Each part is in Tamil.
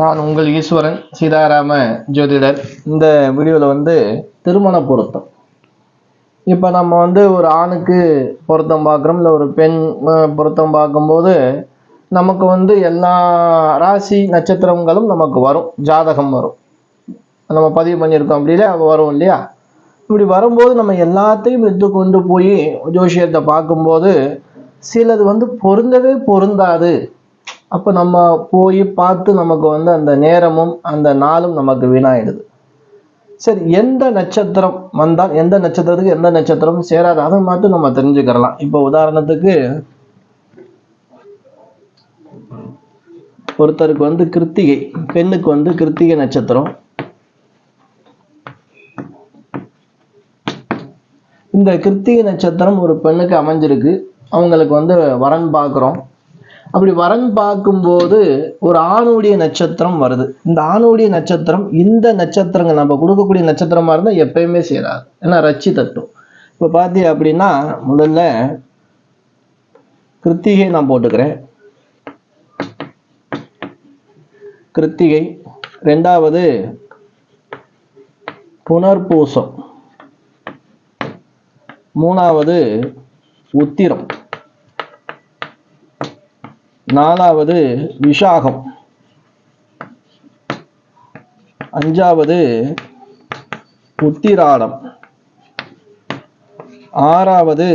நான் உங்கள் ஈஸ்வரன் சீதாராம ஜோதிடர். இந்த வீடியோவில் வந்து திருமண பொருத்தம். இப்போ நம்ம வந்து ஒரு ஆணுக்கு பொருத்தம் பார்க்குறோம் இல்லை ஒரு பெண் பொருத்தம் பார்க்கும்போது நமக்கு வந்து எல்லா ராசி நட்சத்திரங்களும் நமக்கு வரும் ஜாதகம் வரும். நம்ம பதிவு பண்ணியிருக்கோம் அப்படிலே வரும் இல்லையா? இப்படி வரும்போது நம்ம எல்லாத்தையும் எடுத்து கொண்டு போய் ஜோசியத்தை பார்க்கும்போது சிலது வந்து பொருந்தவே பொருந்தாது. அப்போ நம்ம போய் பார்த்து நமக்கு வந்து அந்த நேரமும் அந்த நாளும் நமக்கு வீணாயிடுது. சரி எந்த நட்சத்திரம் வந்தால் எந்த நட்சத்திரத்துக்கு எந்த நட்சத்திரம் சேராது அதை மட்டும் நம்ம தெரிஞ்சுக்கிறலாம். இப்போ உதாரணத்துக்கு ஒருத்தருக்கு வந்து கிருத்திகை பெண்ணுக்கு வந்து கிருத்திகை நட்சத்திரம். இந்த கிருத்திகை நட்சத்திரம் ஒரு பெண்ணுக்கு அமைஞ்சிருக்கு. அவங்களுக்கு வந்து வரன் பார்க்குறோம். அப்படி வரன் பார்க்கும்போது ஒரு ஆணுடைய நட்சத்திரம் வருது. இந்த ஆணுடைய நட்சத்திரம் இந்த நட்சத்திரங்கள் நம்ம கொடுக்கக்கூடிய நட்சத்திரமாக இருந்தால் எப்பயுமே சேராது. ஏன்னா ரச்சி தட்டும் இப்போ பார்த்தீங்க அப்படின்னா முதல்ல கிருத்திகை நான் போட்டுக்கிறேன். கிருத்திகை. ரெண்டாவது புனர்பூசம். மூணாவது உத்திரம். நாலாவது விஷாகம். அஞ்சாவது உத்திராடம். ஆறாவது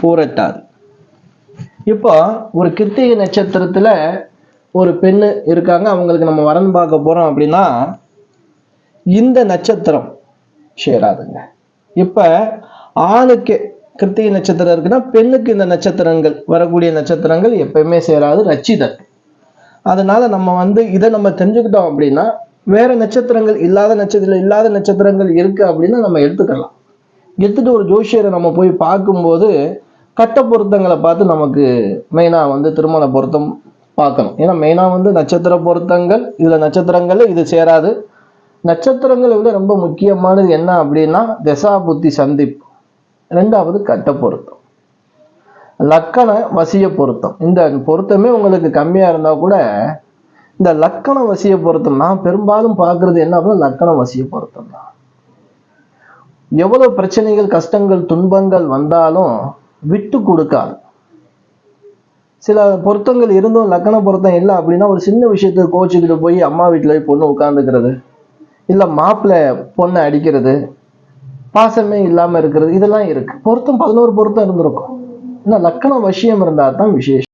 பூரட்டாது. இப்போ ஒரு கிருத்திகை நட்சத்திரத்துல ஒரு பெண்ணு இருக்காங்க. அவங்களுக்கு நம்ம வரன் பார்க்க போறோம் அப்படின்னா இந்த நட்சத்திரம் சேராதுங்க. இப்ப ஆணுக்கு கிருத்திகை நட்சத்திரம் இருக்குன்னா பெண்ணுக்கு இந்த நட்சத்திரங்கள் வரக்கூடிய நட்சத்திரங்கள் எப்பயுமே சேராது ரச்சிதர். அதனால நம்ம வந்து இதை நம்ம தெரிஞ்சுக்கிட்டோம் அப்படின்னா வேற நட்சத்திரங்கள் இல்லாத நட்சத்திரம் இல்லாத நட்சத்திரங்கள் இருக்கு அப்படின்னா நம்ம எடுத்துக்கலாம். எடுத்துட்டு ஒரு ஜோஷியரை நம்ம போய் பார்க்கும்போது கட்ட பொருத்தங்களை பார்த்து நமக்கு மெயினாக வந்து திருமண பொருத்தம் பார்க்கணும். ஏன்னா மெயினாக வந்து நட்சத்திர பொருத்தங்கள் இதில் நட்சத்திரங்கள் இது சேராது. நட்சத்திரங்களை விட ரொம்ப முக்கியமானது என்ன அப்படின்னா தசா புத்தி சந்திப்பு. ரெண்டாவது கட்ட பொருத்தம். லக்கண வசிய பொருத்தம். இந்த பொருத்தமே உங்களுக்கு கம்மியாக இருந்தால் கூட இந்த லக்கண வசிய பொருத்தம் நான் பெரும்பாலும் பார்க்கறது என்ன அப்படின்னா லக்கண வசிய பொருத்தம் தான். எவ்வளோ பிரச்சனைகள் கஷ்டங்கள் துன்பங்கள் வந்தாலும் விட்டு கொடுக்காது. சில பொருத்தங்கள் இருந்தும் லக்கண பொருத்தம் இல்லை அப்படின்னா ஒரு சின்ன விஷயத்துக்கு கோச்சுக்கிட்டு போய் அம்மா வீட்டில் போய் பொண்ணு உட்காந்துக்கிறது இல்லை மாப்பிள்ளை பொண்ணை அடிக்கிறது பாசமே இல்லாமல் இருக்கிறது இதெல்லாம் இருக்கு. பொருத்தம் பதினோரு பொருத்தம் இருந்திருக்கும். ஏன்னா லக்கண வசியம் இருந்தால் தான் விசேஷம்.